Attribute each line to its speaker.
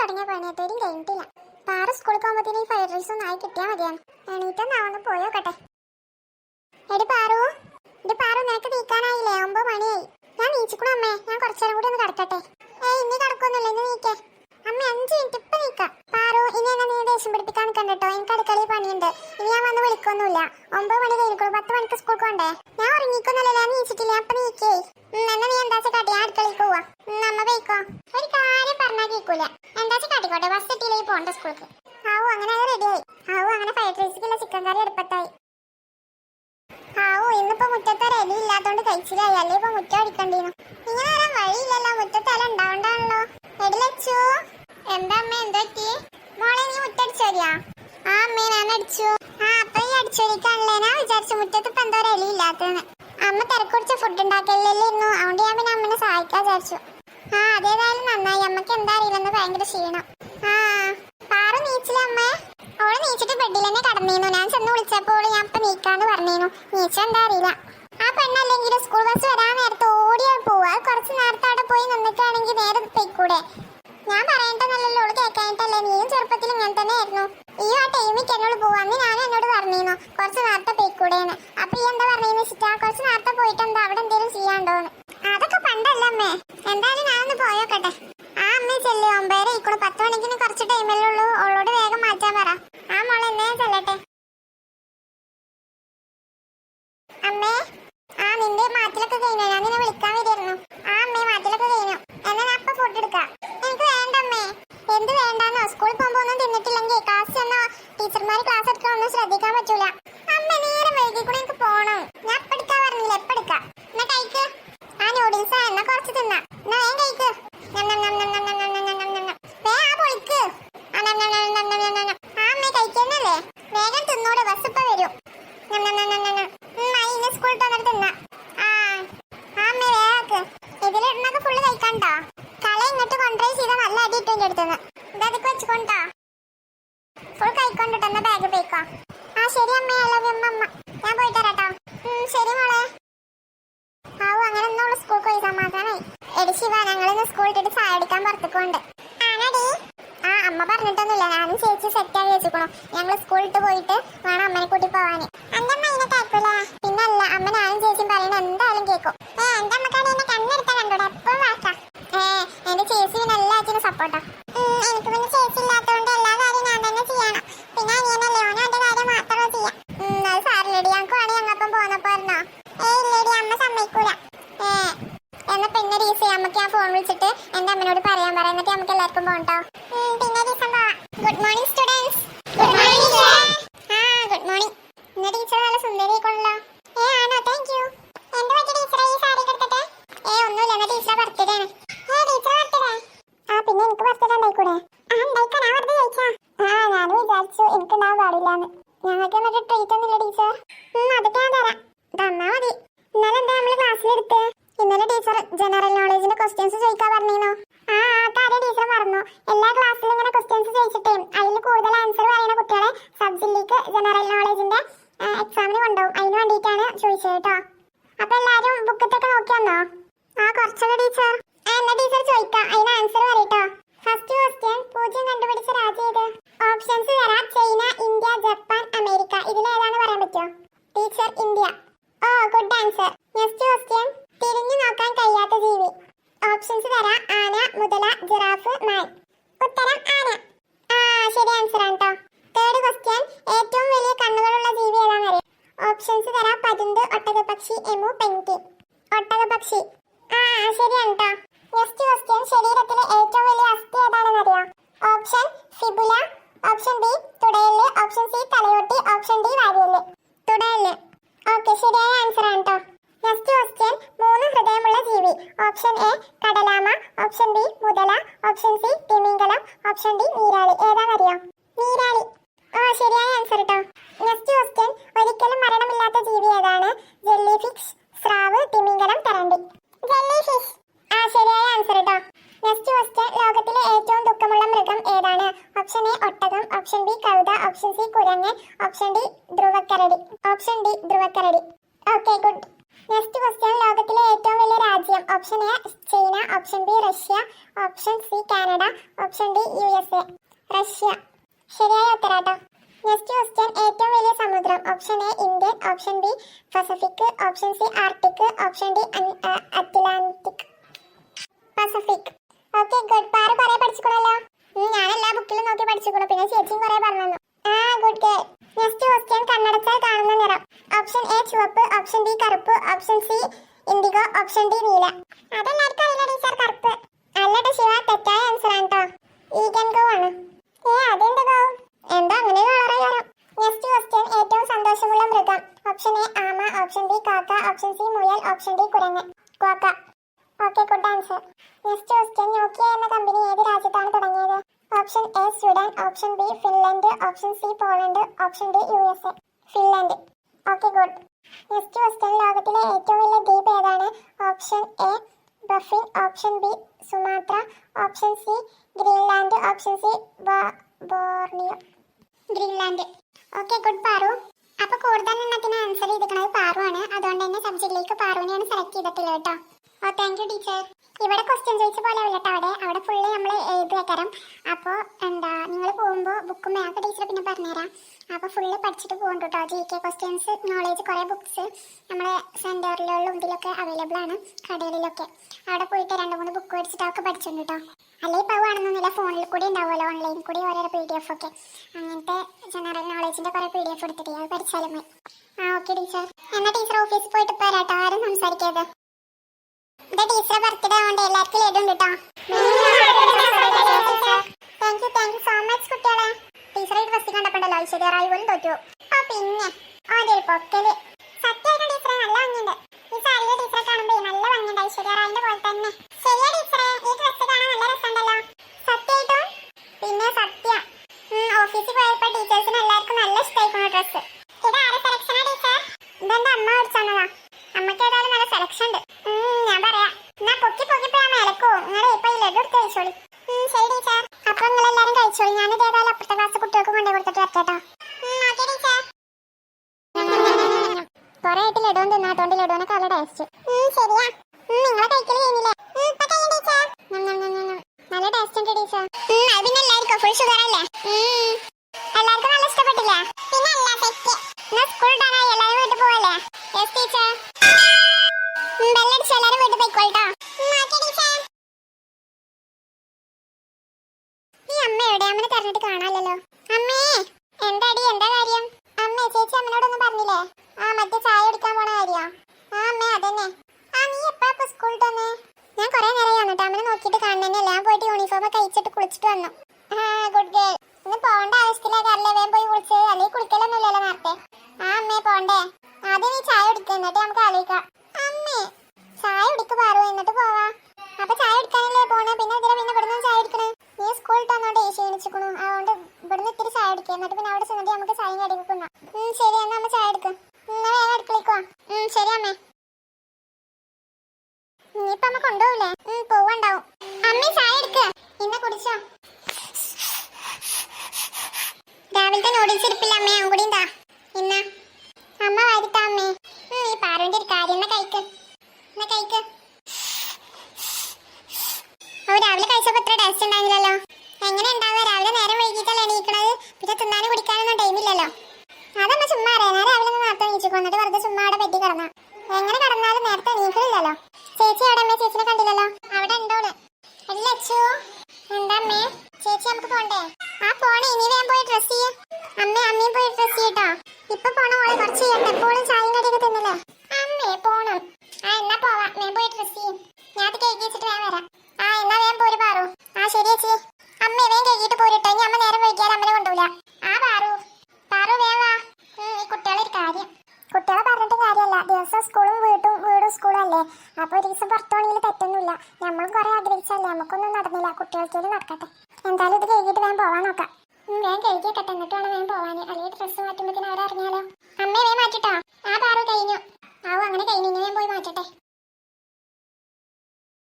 Speaker 1: തുടങ്ങിയ പണിയത്തേരും കഴിഞ്ഞിട്ടില്ല. പാറ സ്കൂളിൽ പോകുമ്പോഴത്തേനും ഈ ഫ്രൈഡ് റൈസ് ഒന്നായി കിട്ടിയാൽ മതിയാണ് എണീറ്റൊന്നാവുന്ന പോയോക്കട്ടെ എടി പാറു എടി പാറു നിനക്ക് നീക്കാനായില്ലേ? ഒമ്പത് മണിയായി. ഞാൻ നീച്ചിക്കണം അമ്മേ. ഞാൻ കുറച്ചേരം കൂടി ഒന്ന് കിടക്കട്ടെ. ഏയ് ഇനി കിടക്കൊന്നുമില്ല. ഇന്ന് നീക്കേ. അമ്മ അഞ്ച് മിനിറ്റ് ഇപ്പൊ നീക്കാം പാറു ഇനി എന്നെ നീ ദേഷ്യം പിടിപ്പിക്കാൻ കണ്ടോ എനിക്ക് അടുക്കളയിൽ പണിയുണ്ട്. ഇനി ഞാൻ വന്ന് വിളിക്കൊന്നുമില്ല. ഒമ്പത് മണി കഴിഞ്ഞിട്ടുള്ളൂ. പത്ത് മണിക്ക് സ്കൂൾ കൊണ്ടേ ഞാൻ ഉറങ്ങിക്കൊന്നുമില്ല ഞാൻ നീച്ചിട്ടില്ല. അപ്പൊ നീക്കേ. എന്നാ നീ എന്താ കാട്ടി? ഞാൻ അടുക്കളയിൽ പോവാ. നമ്മ പോയിക്കോ. ഒരു കാര്യം പറഞ്ഞാൽ കേൾക്കൂല എന്താ കാട്ടിക്കോട്ടെ? ബസ് കിട്ടിയില്ലേ പോണ്ട സ്കൂൾക്ക് ആവു അങ്ങനെ അത് റെഡിയായി ആവു അങ്ങനെ ഫ്രൈഡ് റൈസിക്കുള്ള ചിക്കൻ കറി എടുപ്പത്തായി ആവു ഇന്നിപ്പോ മുറ്റത്ത് ഒരു എലി ഇല്ലാത്തോണ്ട് കഴിച്ചില്ലായി അല്ലേ ഇപ്പൊ മുറ്റം അടിക്കണ്ടീനു ഇങ്ങനെ വരാൻ വഴിയില്ലല്ലോ. മുറ്റത്ത് അല്ല ഉണ്ടാവണ്ടാണല്ലോ. എടിലച്ചു എന്താ അമ്മ എന്താ പറ്റി? മോളെ നീ മുറ്റടിച്ചോരിയാ ആ അമ്മേ ഞാൻ അടിച്ചു. ആ അപ്പൊ ഈ അടിച്ചോരിക്കാണല്ലേ ഞാൻ വിചാരിച്ചു മുറ്റത്ത് ഇപ്പൊ എന്തോ എലി അമ്മ തിരക്കുടിച്ച ഫുഡ് ഉണ്ടാക്കലില്ലായിരുന്നു. അതുകൊണ്ട് ഞാൻ അമ്മനെ സഹായിക്കാൻ വിചാരിച്ചു. ആ അതേതായാലും നന്നായി. അമ്മയ്ക്ക് എന്താ അറിയില്ലെന്ന് ഭയങ്കര ക്ഷീണം. ആ പാറ നീച്ചില്ലേ അമ്മേ? അവൾ നീച്ചിട്ട് ബെഡിൽ തന്നെ ഞാൻ ചെന്ന് വിളിച്ചപ്പോൾ ഞാൻ ഇപ്പൊ നീക്കാന്ന് പറഞ്ഞിരുന്നു നീച്ച എന്താ അറിയില്ല. ആ പെണ്ണല്ലെങ്കിൽ സ്കൂൾ ബസ് വരാൻ നേരത്ത് ഓടിയാ പോവാ കുറച്ച് നേരത്തെ അവിടെ പോയി നിന്നിട്ടാണെങ്കിൽ നേരെ പോയിക്കൂടെ ഞാൻ പറയണ്ടെന്നല്ലോ ഓൾ കേൾക്കാനിട്ടല്ലേ നീയും ചെറുപ്പത്തിൽ ഇങ്ങനെ തന്നെ ആയിരുന്നു ഈ ആ ടൈമിക്ക് എന്നോട് പോവാന്ന് ഞാൻ എന്നോട് പറഞ്ഞിരുന്നു. കുറച്ച് നേരത്തെ പോയിക്കൂടെന്ന്. അപ്പൊ ഈ എന്താ പറഞ്ഞെന്ന് വെച്ചിട്ടാ കുറച്ച് നേരത്തെ പോയിട്ട് എന്താ അവിടെ എന്തെങ്കിലും ചെയ്യാണ്ടോന്ന്? അതൊക്കെ പണ്ടല്ലേ അമ്മേ. എന്തായാലും ഞാനൊന്ന് പോയോക്കട്ടെ. ആ അമ്മ ചെല്ലു ഒമ്പതര ഇക്കൂടെ പത്ത് മണിക്കിന് കുറച്ച് ടൈമല്ലേ ഉള്ളൂ അവളോട് വേഗം മാറ്റാൻ പറ ആ മോളെ എന്നേ ചെല്ലട്ടെ അമ്മേ ആ നിന്റെ മാറ്റിലൊക്കെ കഴിഞ്ഞോ ഞാൻ നിന്നെ വിളിക്കാൻ വരികയായിരുന്നു ആ അമ്മേ മാറ്റിലൊക്കെ കഴിഞ്ഞു എന്നാ ഞാൻ അപ്പൊ ഫുഡ് എടുക്കാം എനിക്ക് വേണ്ട അമ്മേ എന്ത് വേണ്ടാന്നോ സ്കൂളിൽ പോകുമ്പോ ഒന്നും തിന്നിട്ടില്ലെങ്കിൽ ക്ലാസ് ചെന്നോ ടീച്ചർമാർ ക്ലാസ് എടുക്കാൻ ഒന്നും ശ്രദ്ധിക്കാൻ പറ്റൂല. അമ്മ നേരെ വൈകി കൂടെ എനിക്ക് പോണം. ഞാൻ എപ്പെടുക്കാ പറഞ്ഞില്ല? എപ്പ എടുക്കാം. എന്നാ കഴിക്ക്? ആ നൂഡിൽസ് എന്നാ കുറച്ച് തിന്നാ. എന്നാ വേഗം കഴിക്ക്. നം ഞങ്ങളിന്ന് സ്കൂൾ ഇട്ടിട്ട് ചായ അടിക്കാൻ പുറത്തേക്ക് പോണ്ട് ആണടി. ആ അമ്മ പറഞ്ഞിട്ടൊന്നുമില്ല. ഞാനും ചേച്ചി സെറ്റ് ആക്കി വെച്ചിക്കണു ഞങ്ങൾ സ്കൂളിട്ട് പോയിട്ട് വേണം അമ്മനെ കൂട്ടി പോവാന്. എന്റെ അമ്മ ഇതിനെ കേൾക്കൂല പിന്നല്ല അമ്മ ഞാനും ചേച്ചിയും പറയുന്നത് എന്തായാലും കേൾക്കും ഏ എന്റെ അമ്മക്കാണ് എന്നെ കണ്ണെടുത്ത കണ്ടോടെ? എപ്പോഴും വാക്കാം ഏ എന്റെ ചേച്ചി പിന്നെ എല്ലാത്തിനും സപ്പോർട്ടാ എനിക്ക് പിന്നെ ചേച്ചി ഇല്ലാത്തതുകൊണ്ട് എല്ലാ കാര്യം ഞാൻ തന്നെ ചെയ്യണം പിന്നെ അനിയനല്ലേ ഓനും എന്റെ കാര്യം മാത്രമേ ചെയ്യാം ഉം, അത് സാറില്ലടി ഞങ്ങൾക്ക് വേണേ ഞങ്ങപ്പം പോന്നപ്പോ ഇരുന്നോ ഏ ഇല്ലടി അമ്മ സമ്മതിക്കൂല ഏ എന്നാ പിന്നെ രീസ അമ്മയ്ക്ക് ഞാൻ ഫോൺ വിളിച്ചിട്ട് എന്റെ അമ്മനോട് പറയാൻ പറയാം എന്നിട്ട് നമുക്ക് എല്ലാവർക്കും പോകട്ടോ പിന്നെ ദിവസം good morning students good morning ആ ഗുഡ് മോർണിംഗ് ഇന്ന് ടീച്ചർ നല്ല സുന്ദരിയായിക്കൊള്ളല്ലോ ഏ ആണോ താങ്ക് യു എന്ത് പറ്റി ടീച്ചറെ ഈ സാരി എടുത്തിട്ട് ഏ ഒന്നുമില്ല എന്നാ ടീച്ചറെ ബർത്ത്ഡേ ആണ് ഏ ടീച്ചറെ ബർത്ത്ഡേ ആ പിന്നെ എനിക്ക് ബർത്ത്ഡേ ഉണ്ടായിക്കൂടെ ആ ഉണ്ടായിക്കാൻ ഞാൻ വെറുതെ ചോദിച്ചാ ആ ഞാനും വിചാരിച്ചു എനിക്ക് ഉണ്ടാവാൻ പാടില്ലാന്ന് ഞങ്ങൾക്ക് എന്നിട്ട് ട്രീറ്റ് ടീച്ചർ അതൊക്കെ ഞാൻ തരാം. തന്നാ മതി. ഇന്നലെ എന്താ നമ്മൾ ഇന്നലെ ടീച്ചർ ജനറൽ നോളജിന്റെ ക്വസ്റ്റ്യൻസ് ചോദിക്കാൻ പറഞ്ഞിരുന്നു? ആ കാര്യം ടീച്ചർ പറഞ്ഞു? എല്ലാ ക്ലാസ്സിലും ഇങ്ങനെ ക്വസ്റ്റ്യൻസ് ചോദിച്ചിട്ടേ. അതിൽ കൂടുതൽ ആൻസർ പറയുന്ന കുട്ടികളെ സബ് ജനറൽ നോളജിന്റെ എക്സാമിന് കൊണ്ടുപോകും. അതിന് വേണ്ടിയിട്ടാണ് ചോദിച്ചത് കേട്ടോ. അപ്പൊ എല്ലാരും ബുക്കത്തൊക്കെ നോക്കിയാന്നോ ആ കുറച്ചൊക്കെ ടീച്ചർ. ആ എന്നാ ടീച്ചർ ചോദിക്കാം. അതിന് ആൻസർ പറയട്ടോ ഫസ്റ്റ് ക്വസ്റ്റ്യൻ പൂജ്യം കണ്ടുപിടിച്ച രാജ്യം ഏത്? ഓപ്ഷൻസ് തരാം. China India Japan America. ഇതിൽ ഏതാണ് പറയാൻ പറ്റുമോ teacher India. Oh good answer next question തിരിഞ്ഞു നോക്കാൻ കഴിയാത്ത ജീവി. ഓപ്ഷൻസ് തരാം. ആന മുതല ജിറാഫ് മാൻ. ഉത്തരം ആന. ആ ശരി ആൻസർ ആണ് കേട്ടോ തേർഡ് ക്വസ്റ്റ്യൻ ഏറ്റവും വലിയ കണ്ണുകളുള്ള ജീവി ഏതാണെന്നറിയാം ഓപ്ഷൻസ് തരാം. പരുന്ത് ഒട്ടകപക്ഷി എമു പെൻഗ്വിൻ. ഒട്ടകപക്ഷി ആ ശരിയാണ് കേട്ടോ നെക്സ്റ്റ് ക്വസ്റ്റ്യൻ ശരീരത്തിലെ ഏറ്റവും വലിയ അസ്ഥി ഏതാണെന്നറിയോ ഓപ്ഷൻ ഫിബുല ഓപ്ഷൻ ബി തുടയൽ ഓപ്ഷൻ സി തലയോട്ടി ഓപ്ഷൻ ഡി വാരിയൽ തുടയൽ ഓക്കെ ശരിയായ ആൻസർ ആണ് കേട്ടോ നെക്സ്റ്റ് ക്വസ്റ്റ്യൻ മൂന്ന് ഹൃദയമുള്ള ജീവി ഓപ്ഷൻ എ കടലാമ ഓപ്ഷൻ ബി മുതല ഓപ്ഷൻ സി തിമിംഗലം ഓപ്ഷൻ ഡി നീരാളി ഏതാണെന്നറിയോ നീരാളി ഓ ശരിയായ ആൻസർ കേട്ടോ നെക്സ്റ്റ് ക്വസ്റ്റ്യൻ ഒരിക്കലും മരണമില്ലാത്ത ജീവി ഏതാണ് ജെല്ലി ഫിഷ് സ്രാവ് തിമിംഗലം തരണ്ടി ജെല്ലി ഫിഷ് ആ ശരിയായ ആൻസർ കേട്ടോ നെക്സ്റ്റ് ക്വസ്റ്റ്യൻ ലോകത്തിലെ ഏറ്റവും ദുഃഖമുള്ള മൃഗം ഏതാണ് ഓപ്ഷൻ എ ഒട്ടകം ഓപ്ഷൻ ബി കഴുത ഓപ്ഷൻ സി കുരങ്ങൻ ഓപ്ഷൻ ഡി ധ്രുവക്കരടി ഓപ്ഷൻ ഡി ധ്രുവക്കരടി. ഓക്കെ ഗുഡ് നെക്സ്റ്റ് ക്വസ്റ്റ്യൻ ലോകത്തിലെ ഏറ്റവും വലിയ രാജ്യം. Option A China. Option B Russia. Option C Canada. Option D U S A Russia. ശരിയായ ഉത്തരാട്ടോ. നെക്സ്റ്റ് ക്വസ്റ്റ്യൻ ഏറ്റവും വലിയ സമുദ്രം. Option A Indian. Option B Pacific option C Arctic option D Atlantic Pacific okay good Paru കുറെ പഠിച്ചിക്കണല്ലോ ഞാൻ എല്ലാ ബുക്കിലും നോക്കി പഠിച്ചിക്കണു പിന്നെ ചേച്ചിയും കുറെ പറഞ്ഞു തന്നു. ആ ഗുഡ് ഗേൾ നെക്സ്റ്റ് ക്വസ്റ്റ്യൻ കണ്ണടച്ചാൽ കാണുന്ന നിറം ഓപ്ഷൻ എ ചുവപ്പ് ഓപ്ഷൻ ബി കറുപ്പ് option C indigo option D നീല അതെല്ലാവർക്കും അറിയില്ല ടീച്ചർ കറുപ്പ് അല്ലട്ടോ ശിവ തെറ്റായ ആൻസർ ആണ് കേട്ടോ ഈഗൻഗോ ആണ് ഏ അതെന്ത് ഗോ എന്താ അങ്ങനെ കളറായാലോ നെക്സ്റ്റ് ക്വസ്റ്റ്യൻ ഏറ്റവും സന്തോഷമുള്ള മൃഗം ഓപ്ഷൻ എ ആമ ഓപ്ഷൻ ബി കാക്ക ഓപ്ഷൻ സി മുയൽ ഓപ്ഷൻ ഡി കുരങ്ങ് quokka okay good answer next question Nokia എന്ന കമ്പനി ഏത് രാജ്യത്താണ് തുടങ്ങിയത് option A Sweden option B Finland option C Poland option D U S A. Finland. Okay good. Next question ലോകത്തിലെ ഏറ്റവും വലിയ ദ്വീപ് ഏതാണ്? Option A Baffin option B Sumatra option C Greenland option C Borneo. Greenland. Okay good Paru. അപ്പൊ കൂടുതൽ എണ്ണത്തിന് answer ചെയ്തിരിക്കുന്നത് പാറു ആണ് അതുകൊണ്ട് തന്നെ സബ്ജക്റ്റിലേക്ക് പാറുവിനെയാണ് സെലക്ട് ചെയ്തിട്ടുള്ളത് കേട്ടോ. ഓ താങ്ക് യു ടീച്ചർ ഇവിടെ ക്വസ്റ്റ്യൻ ചോദിച്ച പോലെ അല്ല കേട്ടോ അവിടെ അവിടെ ഫുള്ള് നമ്മൾ എഴുതി വെക്കാരം അപ്പോൾ എന്താ നിങ്ങൾ പോകുമ്പോൾ ബുക്കും മാപ്പ് ടീച്ചർ പിന്നെ പറഞ്ഞുതരാം. അപ്പോൾ ഫുള്ള് പഠിച്ചിട്ട് പോകുന്നുണ്ട് കേട്ടോ ജി കെ ക്വസ്റ്റ്യൻസ് നോളേജ് കുറേ ബുക്സ് നമ്മളെ സെന്ററിലുള്ള ഇതിലൊക്കെ അവൈലബിൾ ആണ്. കടയിലൊക്കെ അവിടെ പോയിട്ട് രണ്ട് മൂന്ന് ബുക്ക് മേടിച്ചിട്ട് അതൊക്കെ പഠിച്ചിട്ടുണ്ട് കേട്ടോ അല്ലെങ്കിൽ ഇപ്പോൾ വേണമെന്നൊന്നുമില്ല ഫോണിൽ കൂടി ഉണ്ടാവുമല്ലോ ഓൺലൈൻ കൂടി ഓരോരോ പി ഡി എഫ് ഒക്കെ. അങ്ങനത്തെ ജനറൽ നോളേജിന്റെ കുറേ പി ഡി എഫ് എടുത്തിട്ട് അത് പഠിച്ചാലും ആ ഓക്കെ ടീച്ചർ എന്നാൽ ടീച്ചർ ഓഫീസിൽ പോയിട്ട് പോരാട്ടോ ആരും സംസാരിക്കരുത് ഇത് ടീച്ചറെ ബർത്ത്ഡേ ആവണ്ടേ എല്ലാവർക്കും ലഡു ഉണ്ട് യു താങ്ക് സോ മച്ച് കുട്ടികളെ. ടീച്ചറെ ഡ്രസ് കണ്ടപ്പോണ്ടല്ലോ ഐശ്വര്യ റായി പോലും തോറ്റു. ആ പിന്നെ ഓന്റെ ഒരു പൊക്കൽ. സത്യമായിട്ട് ടീച്ചറെ നല്ല ഭംഗിയുണ്ട്. ഈ സാരിയുടെ ടീച്ചറെ കാണുമ്പോൾ നല്ല ഭംഗിയുണ്ട് ഐശ്വര്യ റായിന്റെ പോലെ തന്നെ. ശരിയാ ടീച്ചറെ ഈ ഡ്രസ് കാണാൻ നല്ല രസമുണ്ടല്ലോ. സത്യമായിട്ടും പിന്നെ സത്യ. ഓഫീസിൽ പോയപ്പോ ടീച്ചേഴ്സിന് എല്ലാവർക്കും നല്ല ഇഷ്ടമായിക്കണു ഡ്രസ് ഇത് ആരെ സെലക്ഷനാ ടീച്ചർ ഇതെന്റെ അമ്മ മേടിച്ചതാ അമ്മയ്ക്ക് ഏതായാലും നല്ല സെലക്ഷൻ ഉണ്ട് ഉം, ഞാൻ പറയാം എന്നാ പൊക്കി പൊക്കിപ്പോ ഞാൻ മേലക്കോ നിങ്ങൾ ഇപ്പൊ ഈ ലഡു എടുത്ത് കഴിച്ചോളി ഉം, ശരി ടീച്ചർ അപ്പൊ നിങ്ങൾ എല്ലാരും ഞാൻ ഞാനിത് ഏതായാലും അപ്പുറത്തെ ക്ലാസ് കുട്ടികൾക്ക് കൊണ്ടു കൊടുത്തിട്ട് വരട്ടെട്ടോ കൊറേ ആയിട്ട് ലഡു തിന്നാത്തോണ്ട് ലഡുവിനെ കല ടേസ്റ്റ് ശരിയാ. കുടിച്ചോ രാവിലത്തെ നൂഡിൽസ് ഇരിപ്പില്ല അമ്മേ അങ്ങൂടി എന്താ എന്നാ അമ്മ വരുത്താ അമ്മേ. ഈ പാറുവിന്റെ ഒരു കാര്യം എന്നാ കഴിക്ക്. എന്നാ കഴിക്ക്. ഇപ്പൊ പോണ മോളെ കുറച്ച് ചെയ്യട്ടെ എപ്പോഴും ചായയും കടിയൊക്കെ തിന്നില്ലേ? അമ്മേ പോണം. ആ എന്നാ പോവാ. ഞാൻ പോയി ഡ്രസ് ചെയ്യും. ഞാൻ അത് കേക്ക് വെച്ചിട്ട് വേഗം വരാം. ആ എന്നാ വേഗം പോര് പാറു. ആ ശരി ചേച്ചി. അമ്മേ വേഗം കേക്കിട്ട് പോരിട്ടോ ഇനി അമ്മ നേരം വൈകിയാൽ അമ്മനെ കൊണ്ടുപോല ആ പാറു. പാറു വേവാ ഈ കുട്ടികളെ ഒരു കാര്യം. കുട്ടികളെ പറഞ്ഞിട്ട് കാര്യമല്ല ദിവസം സ്കൂളും വീട്ടും വീടും സ്കൂളും അല്ലേ? അപ്പൊ ഒരു ദിവസം പുറത്തുവാണെങ്കിൽ തെറ്റൊന്നുമില്ല നമ്മളും കുറെ ആഗ്രഹിച്ചല്ലേ? നമുക്കൊന്നും നടന്നില്ല. കുട്ടികൾക്കേലും നടക്കട്ടെ. എന്തായാലും ഇത് കഴുകിയിട്ട് വേഗം പോവാൻ നോക്കാം. വേഗം കഴിക്കട്ടെ. എന്നിട്ട് വേണം വേഗം പോവാന്. അല്ലെങ്കിൽ ഡ്രസ്സ് മാറ്റുമ്പോഴത്തേനും അവരറിഞ്ഞാലോ. അമ്മേ വേഗം മാറ്റിട്ടോ. ആ പാറു കഴിഞ്ഞു. ആവോ അങ്ങനെ കഴിഞ്ഞു. ഞാൻ പോയി മാറ്റട്ടെ.